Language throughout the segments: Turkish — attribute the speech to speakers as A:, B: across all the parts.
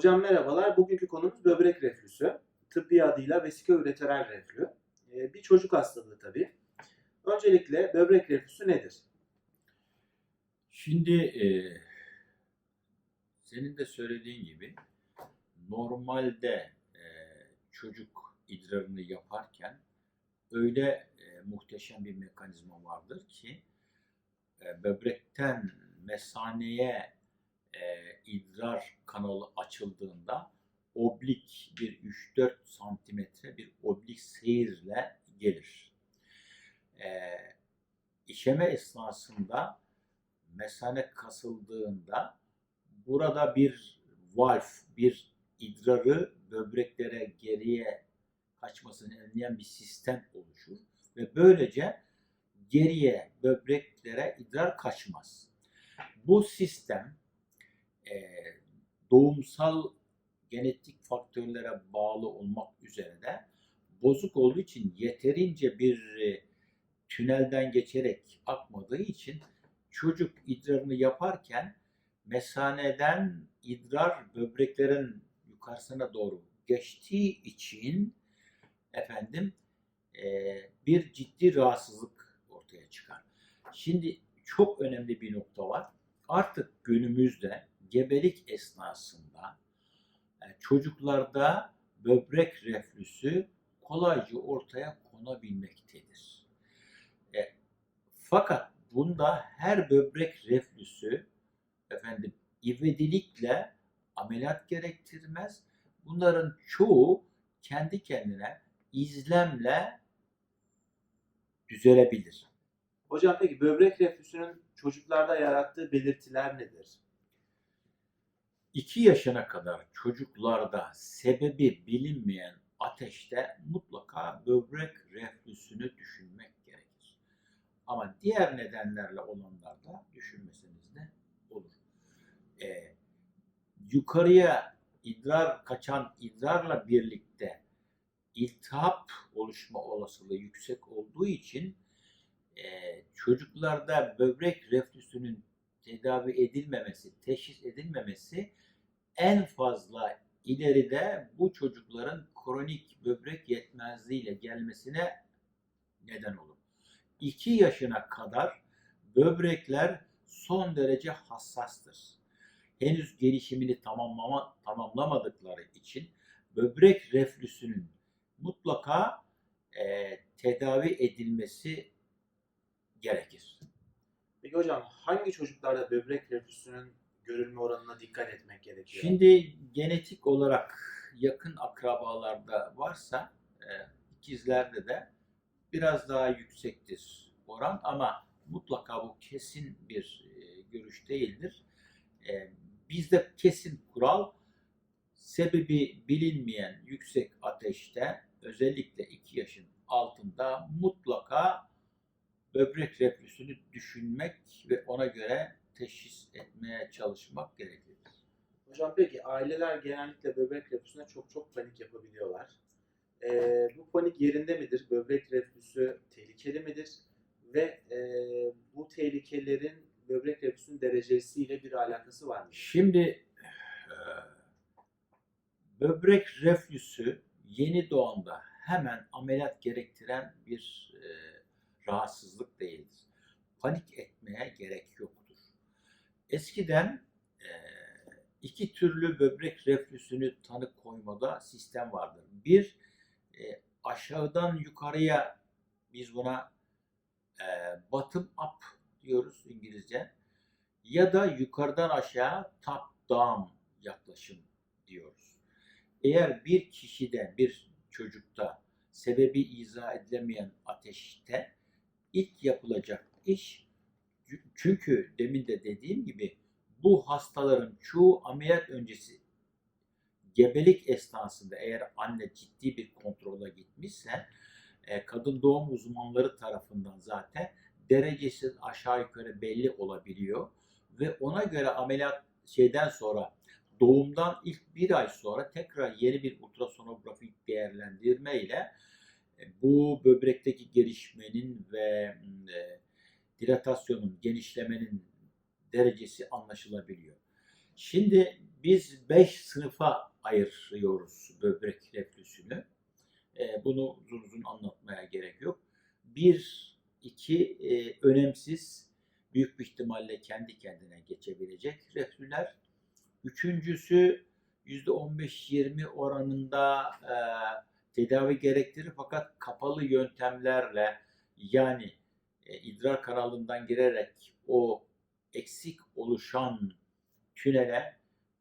A: Hocam merhabalar. Bugünkü konumuz böbrek reflüsü. Tıbbi adıyla vesiko-üreteral reflü. Ee, Bir çocuk hastalığı tabii. Öncelikle böbrek reflüsü nedir?
B: Şimdi e, senin de söylediğin gibi normalde e, çocuk idrarını yaparken öyle e, muhteşem bir mekanizma vardır ki e, böbrekten mesaneye e, idrar kanalı açıldığında oblik bir 3-4 santimetre bir oblik seyirle gelir. E, işeme esnasında mesane kasıldığında burada bir valf, bir idrarı böbreklere geriye kaçmasını önleyen bir sistem oluşur ve böylece geriye böbreklere idrar kaçmaz. Bu sistem doğumsal genetik faktörlere bağlı olmak üzere de bozuk olduğu için yeterince bir e, tünelden geçerek akmadığı için çocuk idrarını yaparken mesaneden idrar böbreklerin yukarısına doğru geçtiği için efendim eee, bir ciddi rahatsızlık ortaya çıkar. Şimdi çok önemli bir nokta var. Artık günümüzde gebelik esnasında e, çocuklarda böbrek reflüsü kolayca ortaya konabilmektedir. E, fakat bunda her böbrek reflüsü efendim ivedilikle ameliyat gerektirmez. Bunların çoğu kendi kendine izlemle düzelebilir.
A: Hocam peki böbrek reflüsünün çocuklarda yarattığı belirtiler nedir?
B: 2 yaşına kadar çocuklarda sebebi bilinmeyen ateşte mutlaka böbrek reflüsünü düşünmek gerekir. Ama diğer nedenlerle olanlarda düşünmeseniz de olur. Ee, yukarıya idrar kaçan idrarla birlikte iltihap oluşma olasılığı yüksek olduğu için e, çocuklarda böbrek reflüsünün tedavi edilmemesi, teşhis edilmemesi en fazla ileride bu çocukların kronik böbrek yetmezliğiyle gelmesine neden olur. 2 yaşına kadar böbrekler son derece hassastır. Henüz gelişimini tamamlama, tamamlamadıkları için böbrek reflüsünün mutlaka e, tedavi edilmesi gerekir.
A: Peki hocam hangi çocuklarda böbrek reflüsünün görülme oranına dikkat etmek gerekiyor?
B: Şimdi genetik olarak yakın akrabalarda varsa e, ikizlerde de biraz daha yüksektir oran ama mutlaka bu kesin bir e, görüş değildir. E, bizde kesin kural sebebi bilinmeyen yüksek ateşte özellikle 2 yaşın altında mutlaka böbrek reflüsünü düşünmek ve ona göre teşhis etmeye çalışmak gerekir.
A: Hocam peki aileler genellikle böbrek reflüsüne çok çok panik yapabiliyorlar. Ee, bu panik yerinde midir? Böbrek reflüsü tehlikeli midir? Ve e, bu tehlikelerin böbrek reflüsünün derecesiyle bir alakası var mı?
B: Şimdi e, böbrek reflüsü yeni doğanda hemen ameliyat gerektiren bir e, rahatsızlık değildir. Panik etmeye gerek yoktur. Eskiden iki türlü böbrek reflüsünü tanı koymada sistem vardır. Bir aşağıdan yukarıya biz buna bottom up diyoruz İngilizce ya da yukarıdan aşağı top down yaklaşım diyoruz. Eğer bir kişide, bir çocukta sebebi izah edilemeyen ateşte ilk yapılacak iş çünkü demin de dediğim gibi bu hastaların çoğu ameliyat öncesi gebelik esnasında eğer anne ciddi bir kontrola gitmişse e, kadın doğum uzmanları tarafından zaten derecesi aşağı yukarı belli olabiliyor ve ona göre ameliyat şeyden sonra doğumdan ilk bir ay sonra tekrar yeni bir ultrasonografik değerlendirme ile e, bu böbrekteki gelişmenin ve e, dilatasyonun, genişlemenin derecesi anlaşılabiliyor. Şimdi biz 5 sınıfa ayırıyoruz böbrek reflüsünü. Ee, bunu uzun uzun anlatmaya gerek yok. Bir, iki e, önemsiz, büyük bir ihtimalle kendi kendine geçebilecek reflüler. Üçüncüsü %15-20 oranında e, tedavi gerektirir fakat kapalı yöntemlerle yani e, idrar kanalından girerek o eksik oluşan tünele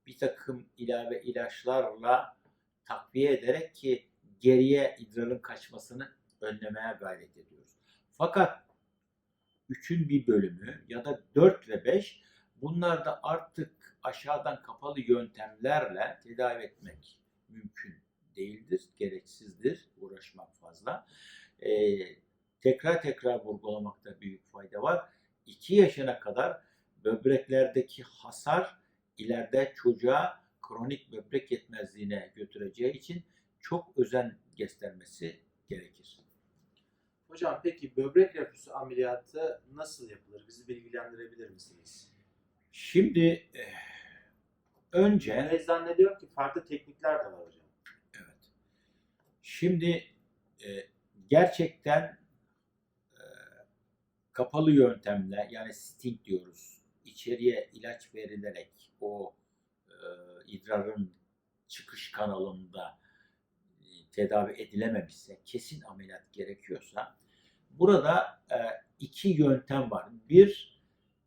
B: bir takım ilave ilaçlarla takviye ederek ki geriye idrarın kaçmasını önlemeye gayret ediyoruz. Fakat üçün bir bölümü ya da 4 ve 5 bunlar da artık aşağıdan kapalı yöntemlerle tedavi etmek mümkün değildir, gereksizdir uğraşmak fazla. Ee, tekrar tekrar vurgulamakta büyük fayda var. 2 yaşına kadar böbreklerdeki hasar ileride çocuğa kronik böbrek yetmezliğine götüreceği için çok özen göstermesi gerekir.
A: Hocam peki böbrek reflüsü ameliyatı nasıl yapılır? Bizi bilgilendirebilir misiniz?
B: Şimdi eh, önce
A: Ben zannediyorum ki farklı teknikler de var hocam.
B: Evet. Şimdi e, gerçekten kapalı yöntemle yani sting diyoruz. içeriye ilaç verilerek o e, idrarın çıkış kanalında e, tedavi edilememişse, kesin ameliyat gerekiyorsa burada e, iki yöntem var. Bir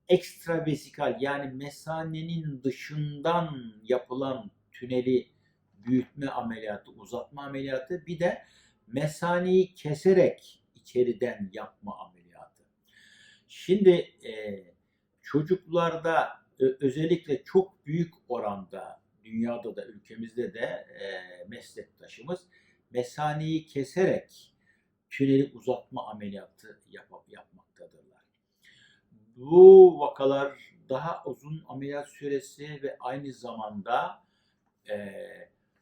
B: ekstravesikal yani mesanenin dışından yapılan tüneli büyütme ameliyatı, uzatma ameliyatı bir de mesaneyi keserek içeriden yapma ameliyatı. Şimdi e, çocuklarda özellikle çok büyük oranda dünyada da ülkemizde de e, meslektaşımız mesaneyi keserek tüneli uzatma ameliyatı yap- yapmaktadırlar. Bu vakalar daha uzun ameliyat süresi ve aynı zamanda e,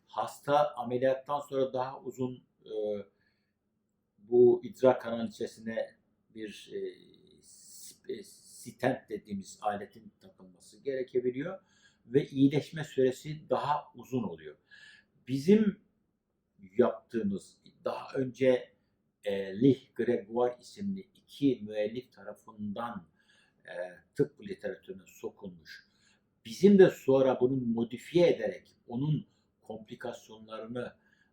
B: hasta ameliyattan sonra daha uzun e, bu idrar kanalı içerisine bir e, sp- stent dediğimiz aletin takılması gerekebiliyor ve iyileşme süresi daha uzun oluyor. Bizim yaptığımız daha önce e, Lee Gregoire isimli iki müellif tarafından e, tıp literatürüne sokulmuş. Bizim de sonra bunu modifiye ederek onun komplikasyonlarını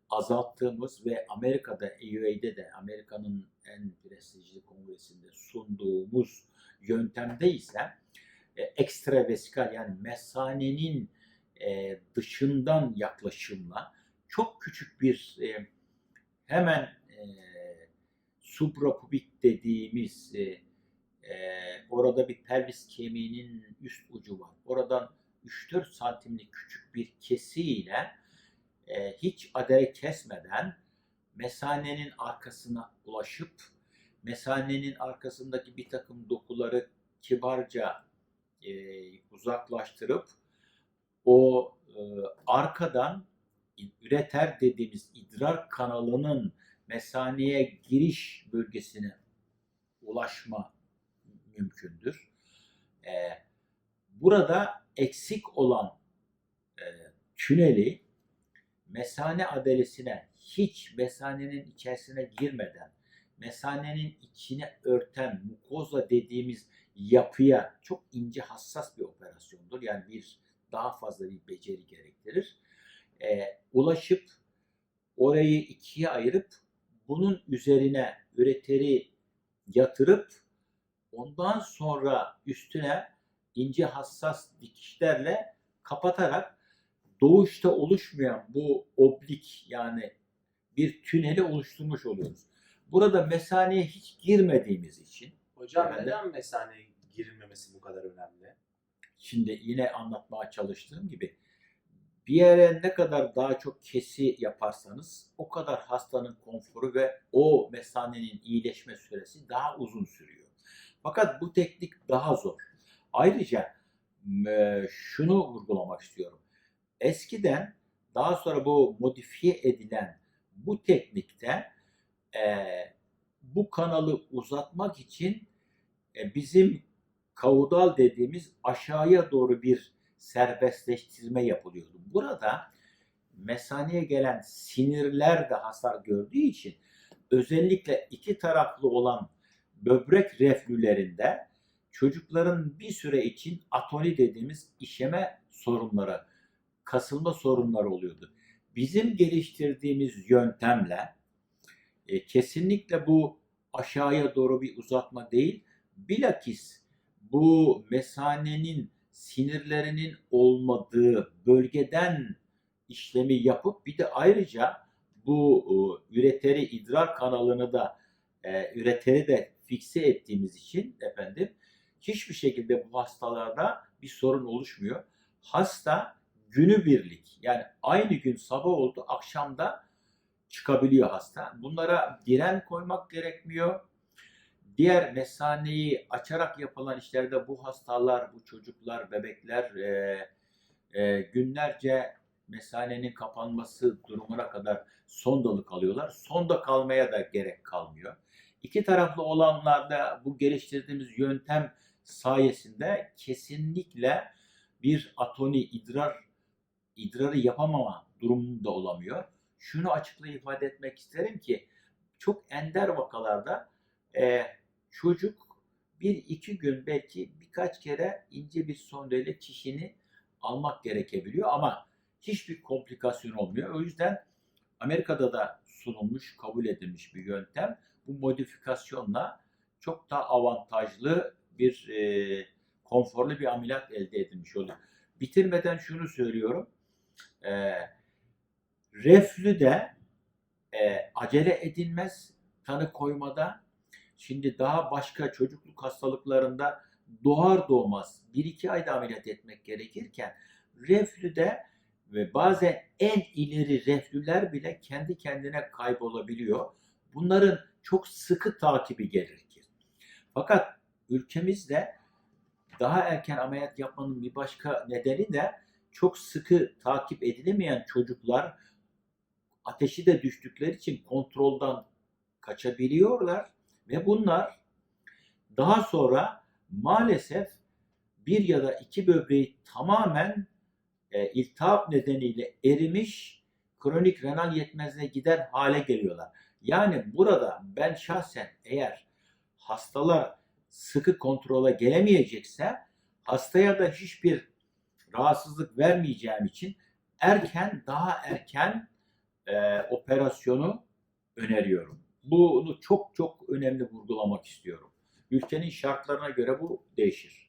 B: azalttığımız ve Amerika'da AUA'de de Amerika'nın en prestijli kongresinde sunduğumuz yöntemde ise e, ekstravesikal yani mesanenin e, dışından yaklaşımla çok küçük bir e, hemen e, suprapubik dediğimiz e, e, orada bir pelvis kemiğinin üst ucu var. Oradan 3-4 santimlik küçük bir kesiyle e, hiç adere kesmeden mesanenin arkasına ulaşıp mesanenin arkasındaki bir takım dokuları kibarca e, uzaklaştırıp o e, arkadan üreter dediğimiz idrar kanalının mesaneye giriş bölgesine ulaşma mümkündür. E, burada eksik olan e, tüneli mesane adelesine hiç mesanenin içerisine girmeden mesanenin içine örten mukoza dediğimiz yapıya çok ince hassas bir operasyondur. Yani bir daha fazla bir beceri gerektirir. E, ulaşıp orayı ikiye ayırıp bunun üzerine üreteri yatırıp ondan sonra üstüne ince hassas dikişlerle kapatarak doğuşta oluşmayan bu oblik yani bir tüneli oluşturmuş oluyoruz. Burada mesaneye hiç girmediğimiz için
A: Hocam
B: Evet.
A: neden mesaneye girilmemesi bu kadar önemli?
B: şimdi yine anlatmaya çalıştığım gibi bir yere ne kadar daha çok kesi yaparsanız o kadar hastanın konforu ve o mesanenin iyileşme süresi daha uzun sürüyor. Fakat bu teknik daha zor. Ayrıca şunu vurgulamak istiyorum. Eskiden daha sonra bu modifiye edilen bu teknikte eee, bu kanalı uzatmak için e, bizim kaudal dediğimiz aşağıya doğru bir serbestleştirme yapılıyordu. Burada mesaneye gelen sinirler de hasar gördüğü için özellikle iki taraflı olan böbrek reflülerinde çocukların bir süre için atoni dediğimiz işeme sorunları, kasılma sorunları oluyordu. Bizim geliştirdiğimiz yöntemle e, kesinlikle bu aşağıya doğru bir uzatma değil, bilakis bu mesanenin sinirlerinin olmadığı bölgeden işlemi yapıp bir de ayrıca bu e, üreteri idrar kanalını da e, üreteri de fikse ettiğimiz için efendim hiçbir şekilde bu hastalarda bir sorun oluşmuyor. Hasta günübirlik yani aynı gün sabah oldu akşamda çıkabiliyor hasta. Bunlara diren koymak gerekmiyor. Diğer mesaneyi açarak yapılan işlerde bu hastalar, bu çocuklar, bebekler e, e, günlerce mesanenin kapanması durumuna kadar sondalı kalıyorlar. Sonda kalmaya da gerek kalmıyor. İki taraflı olanlarda bu geliştirdiğimiz yöntem sayesinde kesinlikle bir atoni idrar idrarı yapamama durumunda olamıyor. Şunu açıkla ifade etmek isterim ki çok ender vakalarda e, çocuk bir iki gün belki birkaç kere ince bir sondayla çişini almak gerekebiliyor ama hiçbir komplikasyon olmuyor. O yüzden Amerika'da da sunulmuş, kabul edilmiş bir yöntem. Bu modifikasyonla çok daha avantajlı bir e, konforlu bir ameliyat elde edilmiş oluyor. Bitirmeden şunu söylüyorum. E, reflü de e, acele edilmez tanı koymada. Şimdi daha başka çocukluk hastalıklarında doğar doğmaz 1-2 ayda ameliyat etmek gerekirken reflüde ve bazen en ileri reflüler bile kendi kendine kaybolabiliyor. Bunların çok sıkı takibi gerekir. Fakat ülkemizde daha erken ameliyat yapmanın bir başka nedeni de çok sıkı takip edilemeyen çocuklar ateşi de düştükleri için kontroldan kaçabiliyorlar ve bunlar daha sonra maalesef bir ya da iki böbreği tamamen e, iltihap nedeniyle erimiş kronik renal yetmezliğe giden hale geliyorlar. Yani burada ben şahsen eğer hastalar sıkı kontrola gelemeyecekse hastaya da hiçbir rahatsızlık vermeyeceğim için erken daha erken e, operasyonu öneriyorum. Bunu çok çok önemli vurgulamak istiyorum. Ülkenin şartlarına göre bu değişir.